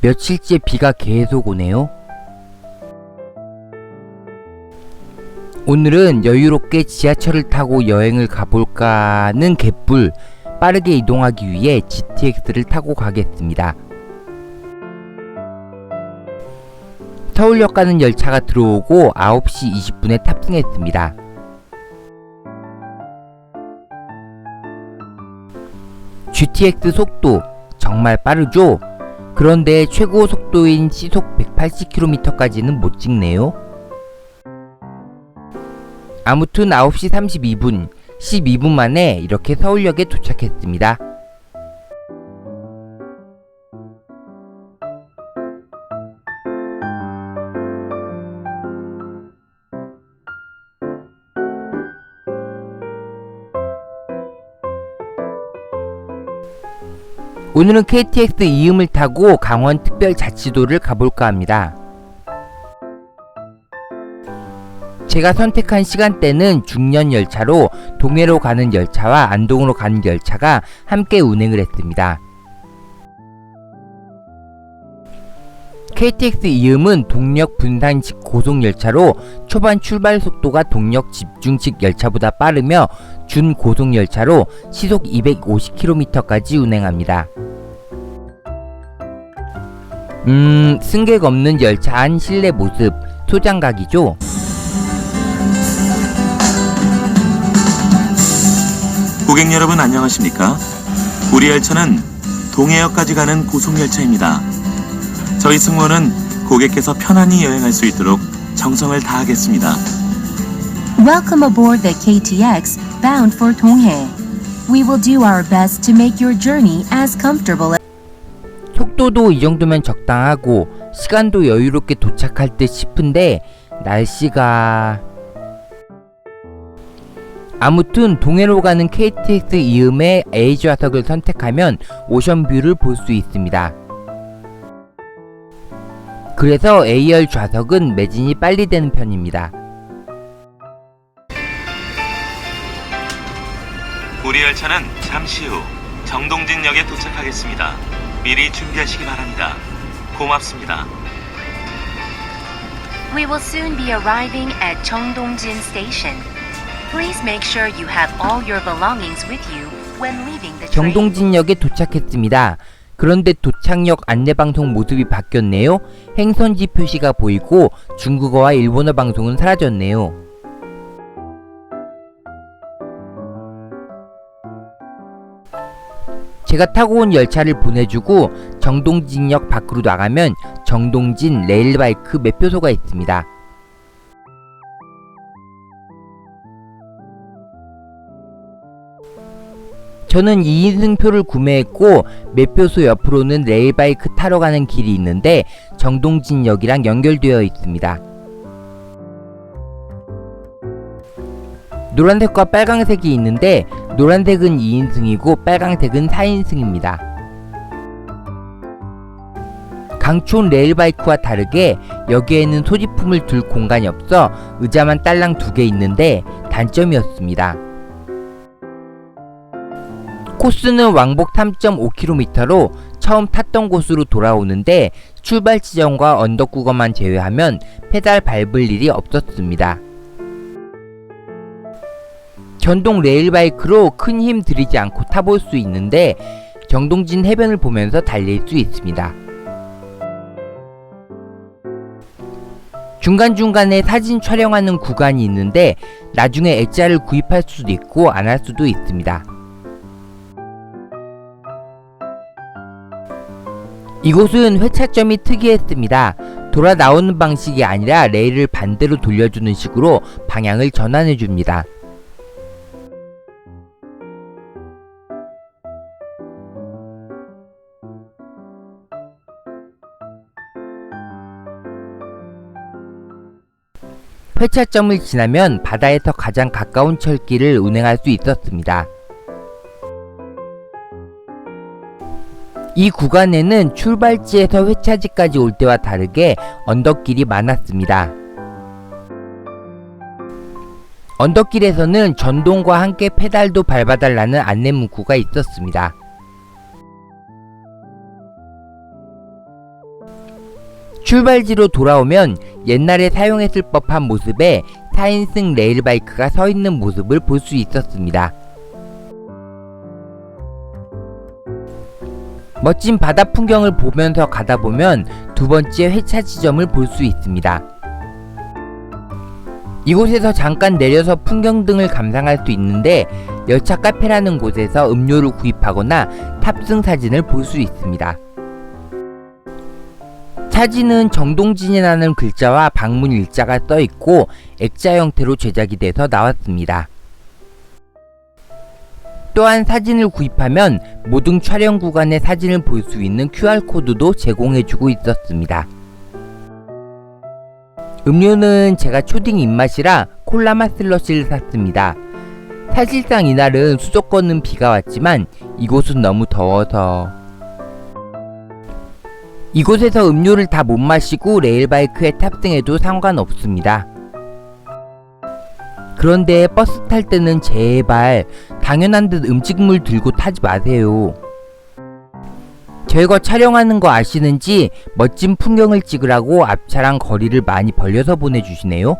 며칠째 비가 계속 오네요. 오늘은 여유롭게 지하철을 타고 여행을 가볼까는 개뿔 빠르게 이동하기 위해 GTX를 타고 가겠습니다. 서울역 가는 열차가 들어오고 9시 20분에 탑승했습니다. GTX 속도 정말 빠르죠? 그런데 최고 속도인 시속 180km까지는 못 찍네요. 아무튼 9시 32분, 12분 만에 이렇게 서울역에 도착했습니다. 오늘은 KTX 이음을 타고 강원 특별자치도를 가볼까 합니다. 제가 선택한 시간대는 중년 열차로 동해로 가는 열차와 안동으로 가는 열차가 함께 운행을 했습니다. KTX 이음은 동력 분산식 고속 열차로 초반 출발 속도가 동력 집중식 열차보다 빠르며 준 고속 열차로 시속 250km까지 운행합니다. 음, 승객 없는 열차 안 실내 모습, 소장각이죠? 고객 여러분 안녕하십니까? 우리 열차는 동해역까지 가는 고속열차입니다. 저희 승무원은 고객께서 편안히 여행할 수 있도록 정성을 다하겠습니다. Welcome aboard the KTX bound for Donghae. We will do our best to make your journey as comfortable as 속도도 이 정도면 적당하고 시간도 여유롭게 도착할 듯 싶은데 날씨가 아무튼 동해로 가는 KTX 이음의 A 좌석을 선택하면 오션뷰를 볼 수 있습니다. 그래서 A열 좌석은 매진이 빨리 되는 편입니다. 우리 열차는 잠시 후 정동진역에 도착하겠습니다. 미리 준비하시기 바랍니다. 고맙습니다. We will soon be arriving at Cheongdongjin Station. Please make sure you have all your belongings with you when leaving the train. 정동진역에 도착했습니다. 그런데 도착역 안내방송 모습이 바뀌었네요. 행선지 표시가 보이고 중국어와 일본어 방송은 사라졌네요. 제가 타고 온 열차를 보내주고 정동진역 밖으로 나가면 정동진 레일바이크 매표소가 있습니다. 저는 2인승표를 구매했고 매표소 옆으로는 레일바이크 타러 가는 길이 있는데 정동진역이랑 연결되어 있습니다. 노란색과 빨강색이 있는데 노란색은 2인승이고 빨강색은 4인승입니다. 강촌 레일바이크와 다르게 여기에는 소지품을 둘 공간이 없어 의자만 딸랑 두 개 있는데 단점이었습니다. 코스는 왕복 3.5km로 처음 탔던 곳으로 돌아오는데 출발 지점과 언덕 구간만 제외하면 페달 밟을 일이 없었습니다. 전동 레일바이크로 큰 힘 들이지 않고 타볼 수 있는데 정동진 해변을 보면서 달릴 수 있습니다. 중간중간에 사진 촬영하는 구간이 있는데 나중에 액자를 구입할 수도 있고 안 할 수도 있습니다. 이곳은 회차점이 특이했습니다. 돌아 나오는 방식이 아니라 레일을 반대로 돌려주는 식으로 방향을 전환해 줍니다. 회차점을 지나면 바다에서 가장 가까운 철길을 운행할 수 있었습니다. 이 구간에는 출발지에서 회차지까지 올 때와 다르게 언덕길이 많았습니다. 언덕길에서는 전동과 함께 페달도 밟아달라는 안내 문구가 있었습니다. 출발지로 돌아오면 옛날에 사용했을 법한 모습의 4인승 레일바이크가 서 있는 모습을 볼 수 있었습니다. 멋진 바다 풍경을 보면서 가다 보면 두 번째 회차 지점을 볼 수 있습니다. 이곳에서 잠깐 내려서 풍경 등을 감상할 수 있는데 열차 카페라는 곳에서 음료를 구입하거나 탑승 사진을 볼 수 있습니다. 사진은 정동진이라는 글자와 방문 일자가 써 있고 액자 형태로 제작이 돼서 나왔습니다. 또한 사진을 구입하면 모든 촬영 구간의 사진을 볼 수 있는 QR코드도 제공해주고 있었습니다. 음료는 제가 초딩 입맛이라 콜라맛 슬러시를 샀습니다. 사실상 이날은 수도권은 비가 왔지만 이곳은 너무 더워서 이곳에서 음료를 다 못 마시고 레일바이크에 탑승해도 상관없습니다. 그런데 버스 탈 때는 제발 당연한 듯 음식물 들고 타지 마세요. 저희가 촬영하는 거 아시는지 멋진 풍경을 찍으라고 앞차랑 거리를 많이 벌려서 보내주시네요.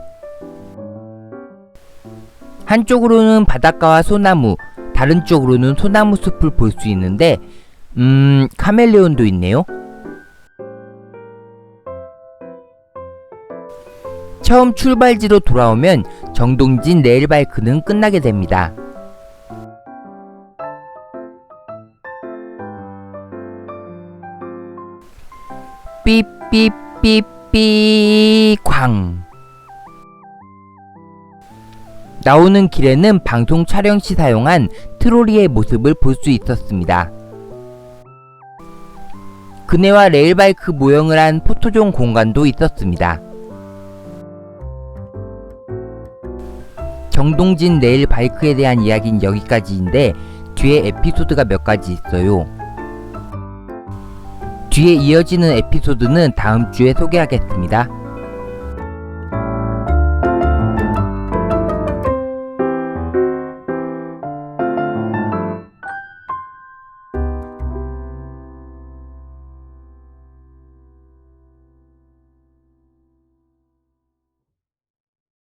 한쪽으로는 바닷가와 소나무, 다른 쪽으로는 소나무 숲을 볼 수 있는데, 음, 카멜레온도 있네요. 처음 출발지로 돌아오면 정동진 레일바이크는 끝나게 됩니다. 삐삐삐 광 나오는 길에는 방송 촬영 시 사용한 트로리의 모습을 볼 수 있었습니다. 그네와 레일바이크 모형을 한 포토존 공간도 있었습니다. 정동진 레일 바이크에 대한 이야기는 여기까지인데 뒤에 에피소드가 몇 가지 있어요. 뒤에 이어지는 에피소드는 다음 주에 소개하겠습니다.